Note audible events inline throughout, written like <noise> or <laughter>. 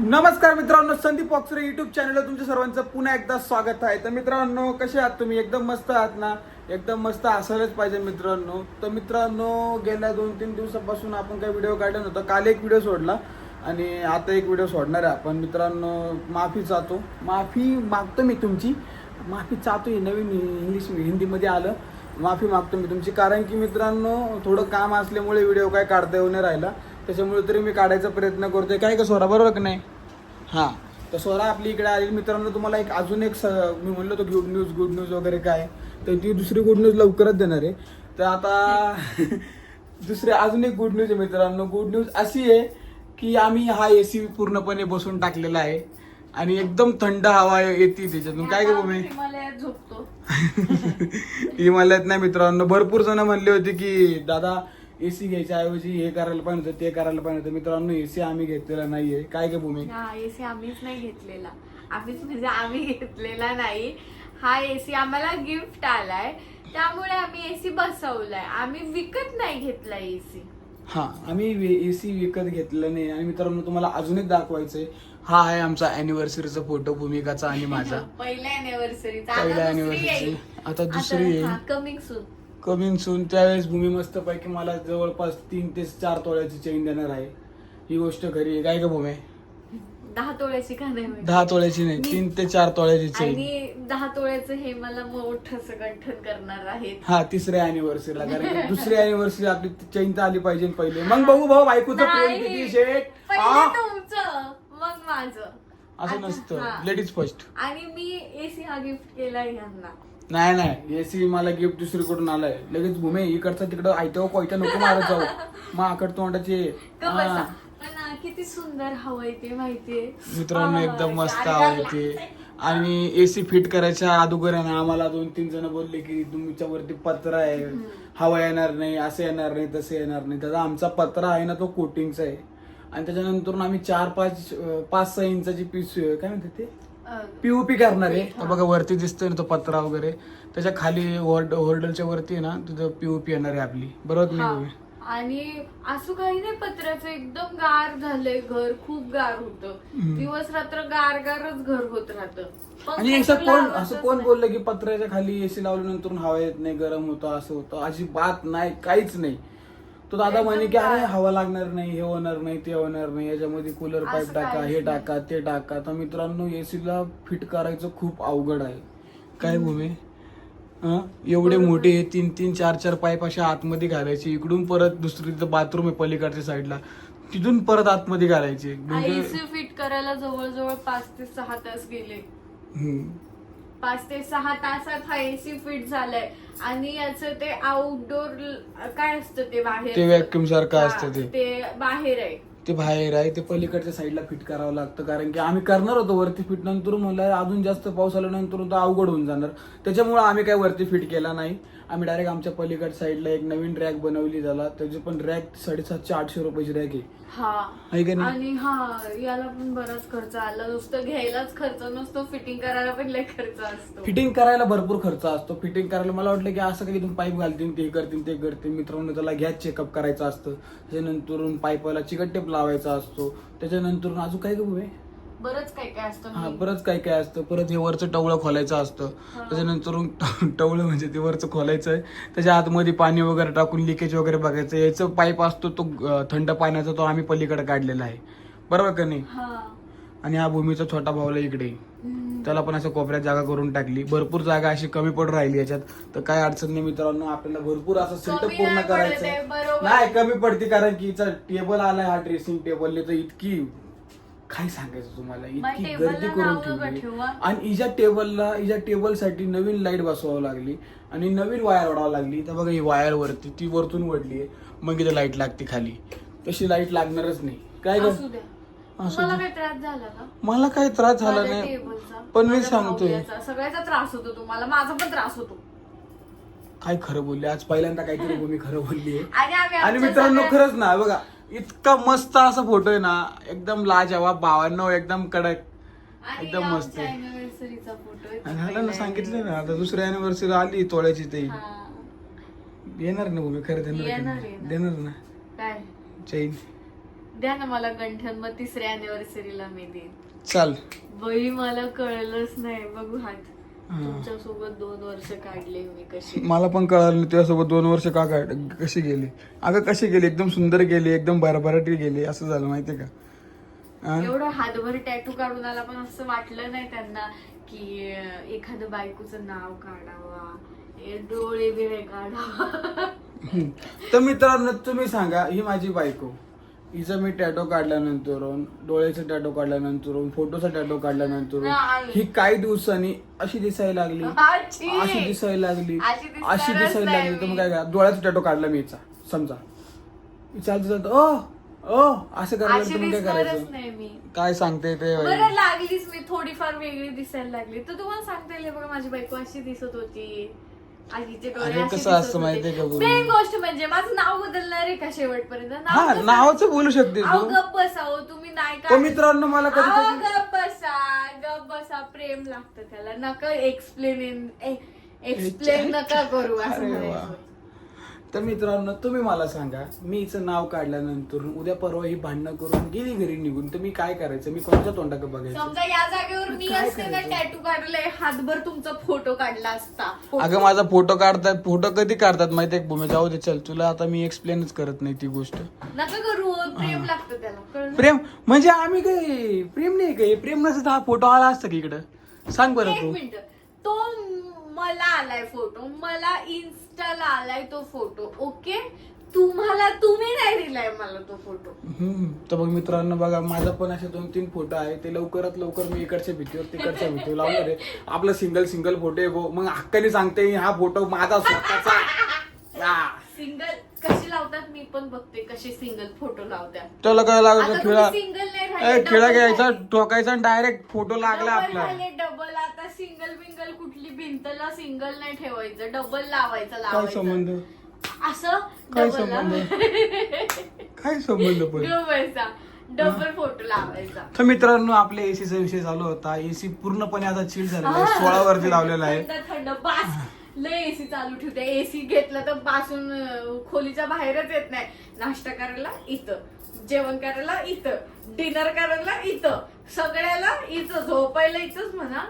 नमस्कार मित्रांनो संदीप ऑक्सरे युट्यूब चॅनलला तुमच्या सर्वांचं पुन्हा एकदा स्वागत आहे. तर मित्रांनो कसे आहात तुम्ही? एकदम मस्त आहात ना? एकदम मस्त असायलाच पाहिजे मित्रांनो. तर मित्रांनो गेल्या दोन तीन दिवसापासून आपण काही व्हिडिओ काढला नव्हता. काल एक व्हिडिओ सोडला आणि आता एक व्हिडिओ सोडणार आहे आपण. मित्रांनो माफी चाहतो. माफी मागतो मी तुमची. माफी चाहतो हे नवीन इंग्लिश हिंदीमध्ये आलं. माफी मागतो मी तुमची. कारण की मित्रांनो थोडं काम असल्यामुळे व्हिडिओ काय काढता येऊ नाही राहिला. त्याच्यामुळे तरी मी काढायचा प्रयत्न करतोय. काय का स्वरा बरोबर का नाही? हां. तर स्वरा आपली इकडे आली. मित्रांनो तुम्हाला एक अजून एक स मी म्हणलो होतो गुड न्यूज गुड न्यूज वगैरे काय. तर ती दुसरी गुड न्यूज लवकरच देणार आहे. तर आता <laughs> दुसरी अजून एक गुड न्यूज आहे मित्रांनो. गुड न्यूज अशी आहे की आम्ही हा ए सी पूर्णपणे बसून टाकलेला आहे. आणि एकदम थंड हवा येते त्याच्यातून. काय करू मी झोपतो. <laughs> हिमालयात नाही मित्रांनो. भरपूर जण म्हणले होते की दादा एसी घ्यायच्या ऐवजी हे करायला पाहिजे होतं ते करायला पाहिजे होतं. मित्रांनो एसी आम्ही घेतलेला नाहीये. काय का भूमी? हा एसी आम्हीच नाही घेतलेला. आम्हीच म्हणजे आम्ही घेतलेला नाही. हा एसी आम्हाला गिफ्ट आलाय. त्यामुळे आम्ही एसी बसवलाय. आम्ही विकत नाही घेतला एसी. हा आम्ही एसी विकत घेतलेला नाही. आणि मित्रांनो तुम्हाला अजून एक दाखवायचंय. हा आहे आमचा अॅनिव्हर्सरीचा फोटो भूमिकाचा आणि माझा. <laughs> पहिल्या अॅनिव्हर्सरीचा पहिल्या anniversary. आता दुसरी येईल. कमिंग सून कमिंग सून त्यावेळेस भूमी मस्त पैकी मला जवळपास तीन ते चार तोळ्याची चेन देणार आहे. ही गोष्ट खरी आहे. काय का भूमी? दहा तोळ्याची का नाही माहिती? दहा तोळ्याची नाही तीन ते चार तोळ्याची चेन आणि दहा तोळ्याचं हे मला मोठं गंठन करणार आहेत. हा तिसऱ्या अॅनिव्हर्सरीला कारण की <laughs> दुसऱ्या अॅनिव्हर्सरी आपली चैन तर आली पाहिजे पहिले. मग बघू भाऊ बायकोचं प्रेम नाही. किती शेट पहिले हा? तुमचं मग माझं. असं आता- नसतं. हा. लेडीज फर्स्ट आणि मी एसी हा गिफ्ट केलाय यांना नाही नाही. एसी मला गिफ्ट दुसरीकडून आलाय. लगेच भूमे इकडचा तिकडं आयत्या कोयत्या नको मारत जाऊ. माकड तोंडाचे. का बसा. हा. पण किती सुंदर हवं आहे ते माहितीये? मित्रांनो एकदम मस्त येते आणि एसी फिट करायच्या अगोदर आहे ना आम्हाला दोन तीन जण बोलले की तुमच्या वरती पत्रा आहे. हवा येणार नाही असं येणार नाही तसं येणार नाही. त्याचा आमचा पत्रा आहे ना तो कोटिंगचा आहे. आणि त्याच्यानंतर आम्ही चार पाच अं, पाच सहा इंचाची पीस काय म्हणते ते? पीओपी करणार. आहे तर बघा वरती दिसतोय ना तो पत्रा वगैरे. त्याच्याखाली होर्ड होर्डलच्या वरती आहे ना तिथं पीओपी येणार आहे आपली. बरोबर. नाही आणि असं काही नाही पत्र्याचं एकदम गार झालंय घर खूप गार होत. दिवस रात्र गार गारच घर होत राहत. आणि असं कोण असं कोण बोललं की पत्र्याच्या खाली एसी लावल्यानंतर हवा येत नाही गरम होतं असं होतं? अशी बात नाही काहीच नाही. तो दादा म्हणे की अरे हवा लागणार नाही हे होणार नाही ते होणार नाही याच्यामध्ये कूलर पाईप टाका हे. टाका ते टाका. तर मित्रांनो एसीला फिट करायचं खूप अवघड आहे. काय भूमी? हं? एवढे मोठे हे तीन तीन चार चार पाईप अशा आतमध्ये घालायचे इकडून परत दुसरी बाथरूम आहे पलीकडच्या साईडला तिथून परत आतमध्ये घालायचे. म्हणजे एसी फिट करायला जवळजवळ पाच ते सहा तास गेले. पाच ते सहा तासात हा एसी फिट झालाय. आणि याचं ते आउटडोर काय असतं ते बाहेर? ते vacuum सारखं असतं ते. ते बाहेर आहे. ते बाहेर आहे ते पलीकडच्या साईडला फिट करावं लागतं. कारण की आम्ही करणार होतो वरती फिट नंतर म्हणलं अजून जास्त पाऊस आल्यानंतर तो अवघड होऊन जाणार. त्याच्यामुळे आम्ही काय वरती फिट केला नाही. आम्ही डायरेक्ट आमच्या पलीकड साईडला एक नवीन रॅक बनवली झाला त्याची पण रॅक साडेसातशे आठशे रुपयाची रॅक आहे. हा. आहे का नाही? आणि हा याला पण बराच खर्च आला. नुसतं घ्यायलाच खर्च नसतो फिटिंग करायला पण लय खर्च असतो. फिटिंग करायला भरपूर खर्च असतो. फिटिंग करायला मला वाटलं की असं काही तुम्ही पाईप घालतील ते करतील ते करतील. मित्रांनो त्याला गॅस चेकअप करायचं असतं. त्याच्यानंतर पाईपाला चिकट टेप लावायचा असतो. त्याच्यानंतर अजून काय गं आहे बरंच काय काय असतं हा मी- बरंच काय काय असतं. परत हे वरचं टवळं खोलायचं असतं. त्याच्यानंतर टवळं म्हणजे ते वरचं खोलायचं आहे. त्याच्या आतमध्ये पाणी वगैरे टाकून लिकेज वगैरे बघायचं. याचं पाईप असतो तो अं, थंड पाण्याचा तो आम्ही पलीकडे काढलेला आहे. बरोबर का नाही? हा. आणि हा भूमीचा छोटा भावला इकडे. आहे. हम्म. त्याला पण असं कोपऱ्यात जागा करून टाकली. भरपूर जागा अशी कमी पडून राहिली याच्यात. तर काय अडचण नाही मित्रांनो आपल्याला भरपूर असं सेटअप कमी पूर्ण नाही पडत करायचं आहे, आहे. बरोबर. नाही कमी पडते कारण की टेबल आलाय हा ड्रेसिंग टेबल तर इतकी काय सांगायचं तुम्हाला? इतकी गर्दी करून ठेवली. ठेवू. आणि हिच्या टेबलला हिच्या टेबलसाठी नवीन लाइट बसवावं लागली आणि नवीन वायर ओढावं लागली. तर बघा ही वायर वरती ती वरतून वडली आहे. मग इथं लाइट लागते खाली. तशी लाइट लागणारच नाही. काय ग? मला काही त्रास झाला नाही. पण मी सांगतोय. सगळ्याचा त्रास होतो तुम्हाला. माझा पण त्रास होतो. काय खरं बोलले आज पहिल्यांदा काहीतरी भूमी खरं बोलली आहे <laughs> आणि आम्ही आणि आमच्या मित्रांनो सगळ्या- खरंच ना बघा इतका मस्त असा फोटो आहे ना एकदम लाजवाब भावांनो एकदम कडक आणि एकदम मस्त आमच्या आहे. anniversary-चा photo आहे. आणि ना सांगितलं ना. आता दुसऱ्या अॅनिव्हर्सरी आली तोळ्याची ते हा. येणार ना भूमी खरं देणार येणार, का? येणार. देणार ना काय चैन द्या ना मला गंठन मग तिसऱ्या अॅनिव्हर्सरीला मी देईन चाल बाई मला कळलंच नाही बघू हात दोन वर्ष काढले मी कशी? मला पण कळालं नाही तुझ्यासोबत दोन वर्ष का काय कशी गेली? अगं कशी गेली? एकदम सुंदर गेली एकदम भरभराटी गेली असं झालं माहितीये का? एवढं हातभर टॅटू काढून आला पण असं वाटलं नाही त्यांना की एखादं बायकोचं नाव काढावा डोळे बिळे काढावा. तर मित्रांनो तुम्ही सांगा ही माझी बायको. हिचा मी टॅटो काढल्यानंतर डोळ्याचा टॅटो काढल्यानंतर फोटोचा टॅटो काढल्यानंतर. ही काही दिवसांनी अशी दिसायला लागली! <laughs> अशी दिसायला लागली. अशी दिसायला लागली. तर मग. काय करा? डोळ्याचा टॅटो काढला मी हिचा. समजा. चालतं चालतं. ओ ओ असं करायला अशी तुम्ही काय करायचं? काय सांगते ते लागलीच मी. थोडीफार वेगळी दिसायला लागली. तर तुम्हाला सांगता येईल बघा माझी बायको अशी दिसत होती. आजीचे डोळे अरे कसं असतं. माहितीये का बोलून? मेन गोष्ट म्हणजे माझं नाव बदलणार आहे का शेवटपर्यंत हा कसं- नावाचं बोलू शकते अहो, तू गप्प बसावं तुम्ही नाही तो मित्रांनो मला कधी अहो, कधी गप्प बसा गप्प बसा प्रेम लागतं त्याला नका एक्सप्लेन एक्सप्लेन नका करू असं अरे वा. म्हणायचं. तर मित्रांनो तुम्ही मला सांगा मी हिचं नाव काढल्यानंतर उद्या परवा ही भांडणं करून गेली घरी निघून तर मी काय करायचं? मी कोणत्या तोंडाकडे बघायचं? समजा या जागेवर मी काय असते ना करायचं? टॅटू काढलंय हातभर तुमचा फोटो काढला असता. अगं माझा फोटो काढतात फोटो कधी काढतात माहितीये का भूमी? जाऊ दे चल तुला आता मी एक्सप्लेनच करत नाही ती गोष्ट. नका करू प्रेम लागतं त्याला कळलं? प्रेम? म्हणजे आम्ही काय प्रेम नाही काय? प्रेम नसतं हा फोटो आला असता की इकडं? सांग बरं एक तू. मिनिट. तो मला आलाय फोटो मला इन्स्टाला आलाय तो फोटो ओके तुम्हाला तुम्ही नाही दिलाय मला तो फोटो हम्म. तर मग मित्रांनो बघा माझा पण असे दोन तीन फोटो आहे. ते लवकरात लवकर मी इकडच्या भीतीवर तिकडच्या भीतीवर लावणार आहे. आपला सिंगल सिंगल फोटो आहे. मग हक्काने सांगते हा फोटो माझा स्वतःचा. हा. सिंगल कशी लावतात मी पण बघते कसे सिंगल फोटो लावतात. त्याला काय आता लागायचं तुम्ही खिळा single नाही ए, राहिले, खिळा double घ्यायचा. ठोकायचा डायरेक्ट फोटो लागला आपला. झाले आता सिंगल बिंगल कुठली भिंतला सिंगल नाही ठेवायचं डबल लावायचं काय लावायचं. संबंध? असं? काय लावायचं. <laughs> काय संबंध पण? डबल फोटो लावायचा. तर मित्रांनो आपल्या एसीचा विषय चालू होता. एसी पूर्णपणे आता चिल झालेला आहे. हा. सोळा वरती लावलेला आहे. थंड थंड. बास. लय एसी चालू ठेवते. एसी घेतला तर बासून अं, खोलीच्या बाहेरच येत नाही. नाश्ता करायला इथं. जेवण करायला इथं. डिनर करायला इथं. सगळ्याला इथं. झोपायला इथंच म्हणा.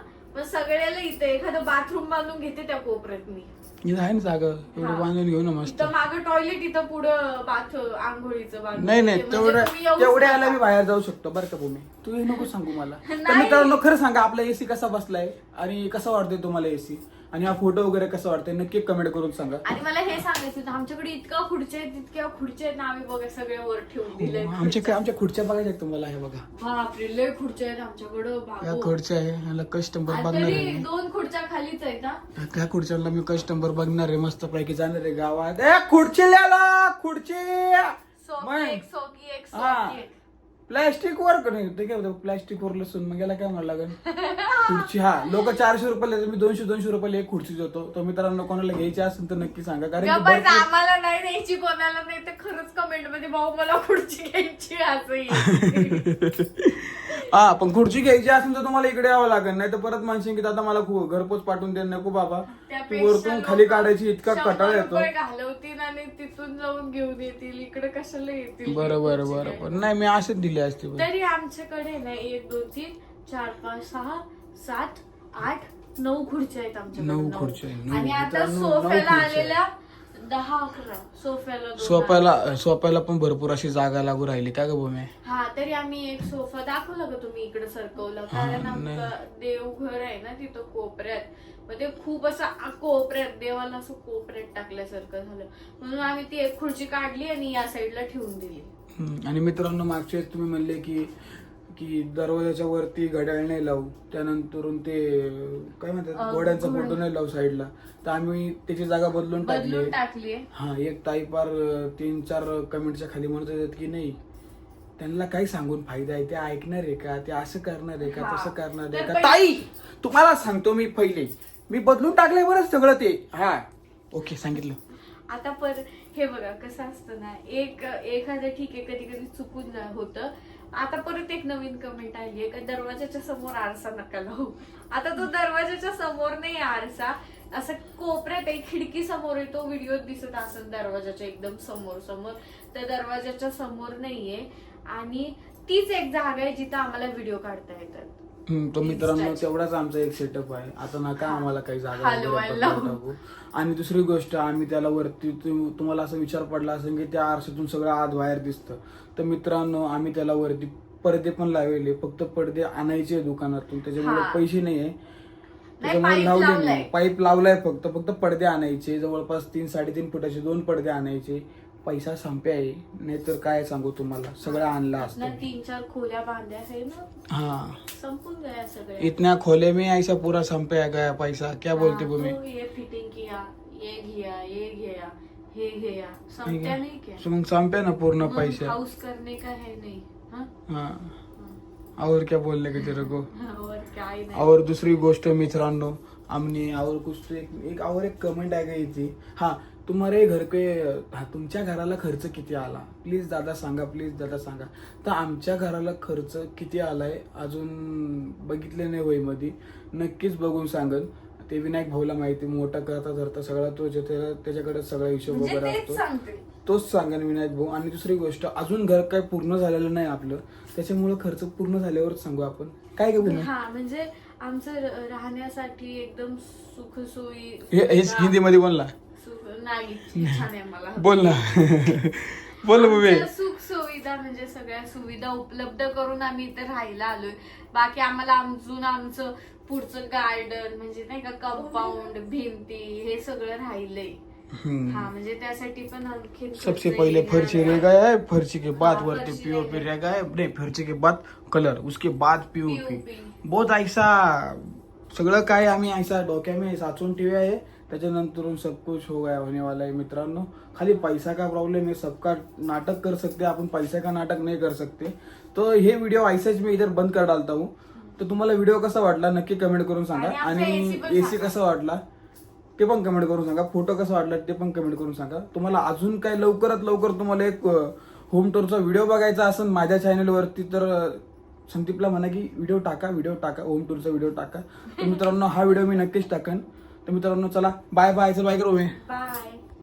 सगळ्याला इथं एखादं बाथरूम बांधून घेते त्या कोपऱ्यात मी इथं आहे ना जागा एवढं. बांधून घेऊ ना मस्त इथं मागं टॉयलेट इथं पुढं बाथ आंघोळीचं बांधून नाही नाही म्हणजे तेवढ्या तुम्ही येऊच तेवढ्या नका. आला मी बाहेर जाऊ शकतो बरं का भूमी तू हे नको सांगू मला तर नाही. मित्रांनो खरं सांगा आपला एसी कसा बसलाय आणि कसा वाटतोय तुम्हाला एसी आणि हा फोटो वगैरे कसा वाटतंय नक्की कमेंट करून सांगा आणि मला हे सांगायचं होतं आमच्याकडे इतका खुर्च्या आहेत इतक्या खुर्च्या आहेत ना आम्ही बघा सगळे वर ठेवून दिले हो, आमच्या आमच्या खुर्च्या बघायच्या आहेत तुम्हाला हे बघा बापरे लय खुर्च्या आहेत आमच्याकडं या बाबू खुर्च्या आहे ह्याला कस्टमर आणि बघणार तरी आहे. दोन खुर्च्या खालीच आहेत हा. त्या खुर्च्यांना मी कस्टमर बघणार आहे मस्त पैकी जाणार आहे गावात ए खुर्ची ल्याला खुर्ची सोकी मग. एक सोकी एक हा. सोकी एक प्लॅस्टिक वर का नाही. ते काय होतं प्लॅस्टिक वर लसून मग याला काय म्हणायला लागेल? खुर्ची. हा लोक चारशे रुपयाला देतात, मी दोनशे दोनशे रुपयाला एक खुर्ची देतो. तर मित्रांनो कोणाला घ्यायची असेल तर नक्की सांगा. कारण की गप्पा भरपूर- आम्हाला नाही द्यायची कोणाला नाही. तर खरंच कमेंटमध्ये भाऊ मला खुर्ची घ्यायची असं येईल. <laughs> हा पण खुर्ची घ्यायची असेल तर तुम्हाला इकडे यावं लागेल नाही तर परत म्हणशील की दादा मला खू- घरपोच पाठवून दे नको बाबा तू वरतून खाली काढायची इतका कटाळ येतो घालवतील आणि तिथून जाऊन घेऊन येतील इकडे कशाला येतील बरं बरं बरं? बरं नाही मी असेच दिले असते. तरी आमच्याकडे ना एक दोन तीन चार पाच सहा सात आठ नऊ खुर्च्या आहेत आमच्याकडे नऊ नऊ. खुर्च्या आहेत, नऊ. आणि आता मित्रांनो, नऊ सोफ्याला खुर्च्या आहेत. आलेल्या दहा अकरा. सोफ्याला दोन सोप्याला सोप्याला पण भरपूर अशी जागा लागू राहिली काय ग भूमी? हा तरी आम्ही एक सोफा दाखवला का तुम्ही इकडे सरकवलं. कारण नाही. आमचं देवघर आहे ना तिथं कोपऱ्यात. मग ते खूप असं आ- कोपऱ्यात देवाला असं कोपऱ्यात टाकल्यासारखं झालं. म्हणून आम्ही ती एक खुर्ची काढली आणि या साईडला ठेवून दिली. हम्म, आणि मित्रांनो मागच्या वेळेस तुम्ही म्हणले की की दरवाजाच्या वरती घड्याळ नाही लावू. त्यानंतर ते काय म्हणतात घोड्यांचा घोडा. फोटो नाही लावू साईडला. तर आम्ही त्याची जागा बदलून टाकली बदलून टाकली. हा एक ताई पार तीन चार कमेंटच्या खाली म्हणत होतात की नाही त्यांना काही सांगून फायदा आहे ते ऐकणार आहे का? ते असं करणार आहे का. तसं करणार आहे का? ताई तुम्हाला सांगतो मी पहिले. मी बदलून टाकले बरं सगळं ते. हा. ओके सांगितलं. आता पर हे बघा कसं असतं ना एक एखादं ठीक आहे कधी कधी चुकून जा- होतं. आता परत एक नवीन कमेंट आली आहे का दरवाजाच्या समोर आरसा नका लावू. आता तो दरवाजाच्या समोर नाही आरसा. असं कोपऱ्यात एक खिडकी समोर येतो व्हिडिओ दिसत असेल दरवाजाच्या एकदम समोर समोर. त्या दरवाजाच्या समोर नाहीये. आणि तीच एक जागा आहे जिथं आम्हाला व्हिडिओ काढता येतात. हम्म, तो मित्रांनो. तेवढाच आमचा एक सेटअप आहे आता नका. आम्हाला काही जागा वगैरे. पकडून टाकू आणि दुसरी गोष्ट आम्ही त्याला वरती तु- तुम्हाला असं विचार पडला असेल की त्या आरशातून सगळं आत बाहेर दिसतं तर मित्रांनो आम्ही त्याला वरती पडदे पण लावले फक्त पडदे आणायचे दुकानातून त्याच्यामुळे हा. पैसे नाहीये त्याच्यामुळे pipe लावले लावलाय. नाही पाईप लावलाय फक्त फक्त पडदे आणायचे जवळपास तीन साडेतीन फुटाचे दोन पडदे आणायचे पैसा संपे नाहीतर काय सांगू तुम्हाला? सगळं आणलं असतं. तीन चार खोल्या ना? हाँ. गया सगळे इतना खोले में ऐसा पूरा संपया गया पैसा. क्या बोलते हाँ, भूमि? तो ये फिटिंग किया ये घिया ये घिया हे घिया. संपत्या नाही क्या? मग संपे ना पूर्ण पैसे. हाऊस करने का है नहीं? हाँ? हाँ. हाँ. और क्या बोलने का तेरे को? <laughs> और काय नाही. और दुसरी गोष्ट मित्रांनो हमने और कुछ तो एक, एक और एक कमेंट थी हाँ तुम्हारे घर के हा तुमच्या घराला खर्च किती आला? प्लीज दादा सांगा प्लीज दादा सांगा. तर आमच्या घराला खर्च किती आलाय? अजून बघितले नाही वहीमध्ये. नक्कीच बघून सांगन ते विनायक भाऊला माहिती मोठा करता धरता सगळा तो त्याच्याकडे सगळा हिशोब म्हणजे वगैरे तेच असतो. तोच सांगेन विनायक भाऊ. आणि दुसरी गोष्ट अजून घर काय पूर्ण झालेलं नाही आपलं. त्याच्यामुळे खर्च पूर्ण झाल्यावरच सांगू आपण. काय? हा म्हणजे आमचं राहण्यासाठी एकदम सुखसोयी हे हिंदीमध्ये बोल ना सुख- नाही. <laughs> छान आहे मला. बोल ना. <laughs> बोल आमच्या सुख सुविधा म्हणजे सगळ्या सुविधा उपलब्ध करून आम्ही इथे राहायला आलोय. बाकी आम्हाला अजून आमचं पुढचं गार्डन म्हणजे नाही का कंपाऊंड भिंती हे सगळं राहिलंय. हम्म. हा म्हणजे त्यासाठी पण आणखी सबसे पहले फर्ची रह गया है फर्ची के बाद हाँ, वरती फर्ची पीओपी रह रह गया है नहीं फर्ची के बाद कलर उसके बाद पीओपी POP. बहुत ऐसा सगळं काय आम्ही ऐसा डोक्यामध्ये साचून ठेवे आहे त्याच्यानंतर सब कुछ हो गया होने वाला है मित्रांनो. खाली पैसा का प्रॉब्लम है? सबका नाटक कर सकते आपण पैसा का नाटक नहीं कर सकते. तो हे व्हिडिओ ऐसाच मी इधर बंद कर डालता हूँ. तर तुम्हाला व्हिडिओ कसा वाटला नक्की कमेंट करून सांगा. आणि एसी सांगा. कसा वाटला? ते पण कमेंट करून सांगा. फोटो कसा वाटला ते पण कमेंट करून सांगा. तुम्हाला अजून काय लवकरात लवकर तुम्हाला एक होम टूरचा व्हिडिओ बघायचा असेल माझ्या चॅनलवरती तर संदीपला म्हणा की व्हिडिओ टाका व्हिडिओ टाका होम टूरचा व्हिडिओ टाका. तर मित्रांनो हा व्हिडिओ मी नक्कीच टाकन. तर मित्रांनो चला बाय बाय चल बाय करू मी बाय